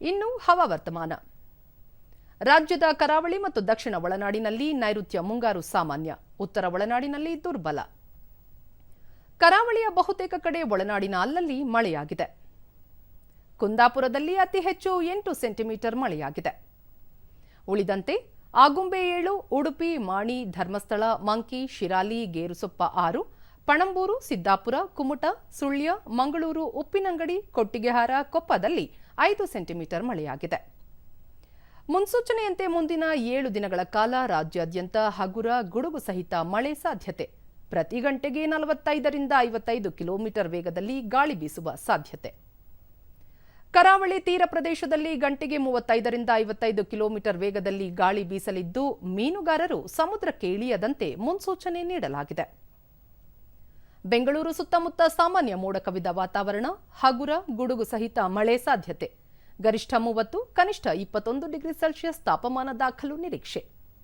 ಇನ್ನು ಹವಾವರ್ತಮಾನ ರಾಜ್ಯದ ಕರಾವಳಿ ಮತ್ತು ದಕ್ಷಿಣ ಒಳನಾಡಿನಲ್ಲಿ ನೈಋತ್ಯ ಮುಂಗಾರು ಸಾಮಾನ್ಯ, ಉತ್ತರ ಒಳನಾಡಿನಲ್ಲಿ ದುರ್ಬಲ. ಕರಾವಳಿಯ ಬಹುತೇಕ ಕಡೆ ಒಳನಾಡಿನ ಅಲ್ಲಲ್ಲಿ ಮಳೆಯಾಗಿದೆ. ಕುಂದಾಪುರದಲ್ಲಿ ಅತಿ ಹೆಚ್ಚು ಎಂಟು ಸೆಂಟಿಮೀಟರ್ ಮಳೆಯಾಗಿದೆ. ಉಳಿದಂತೆ, ಆಗುಂಬೆ ಏಳು, ಉಡುಪಿ, ಮಾಣಿ, ಧರ್ಮಸ್ಥಳ, ಮಂಕಿ, ಶಿರಾಲಿ, ಗೇರುಸೊಪ್ಪ ಆರು ಪಣಂಬೂರು, ಸಿದ್ದಾಪುರ, ಕುಮಟ, ಸುಳ್ಯ, ಮಂಗಳೂರು, ಉಪ್ಪಿನಂಗಡಿ, ಕೊಟ್ಟಿಗೆಹಾರ, ಕೊಪ್ಪದಲ್ಲಿ ಐದು ಸೆಂಟಿಮೀಟರ್ ಮಳೆಯಾಗಿದೆ. ಮುನ್ಸೂಚನೆಯಂತೆ ಮುಂದಿನ ಏಳು ದಿನಗಳ ಕಾಲ ರಾಜ್ಯಾದ್ಯಂತ ಹಗುರ, ಗುಡುಗು ಸಹಿತ ಮಳೆ ಸಾಧ್ಯತೆ. ಪ್ರತಿ ಗಂಟೆಗೆ ನಲವತ್ತೈದರಿಂದ ಐವತ್ತೈದು ಕಿಲೋಮೀಟರ್ ವೇಗದಲ್ಲಿ ಗಾಳಿ ಬೀಸುವ ಸಾಧ್ಯತೆ. ಕರಾವಳಿ ತೀರ ಪ್ರದೇಶದಲ್ಲಿ ಗಂಟೆಗೆ ಮೂವತ್ತೈದರಿಂದ ಐವತ್ತೈದು ಕಿಲೋಮೀಟರ್ ವೇಗದಲ್ಲಿ ಗಾಳಿ ಬೀಸಲಿದ್ದು, ಮೀನುಗಾರರು ಸಮುದ್ರಕ್ಕೆ ಇಳಿಯದಂತೆ ಮುನ್ಸೂಚನೆ ನೀಡಲಾಗಿದೆ. ಬೆಂಗಳೂರು ಸುತ್ತಮುತ್ತ ಸಾಮಾನ್ಯ ಮೋಡ ಕವಿದ ವಾತಾವರಣ, ಹಗುರ, ಗುಡುಗು ಸಹಿತ ಮಳೆ ಸಾಧ್ಯತೆ. ಗರಿಷ್ಠ ಮೂವತ್ತು, ಕನಿಷ್ಠ ಇಪ್ಪತ್ತೊಂದು ಡಿಗ್ರಿ ಸೆಲ್ಸಿಯಸ್ ತಾಪಮಾನ ದಾಖಲು ನಿರೀಕ್ಷೆ.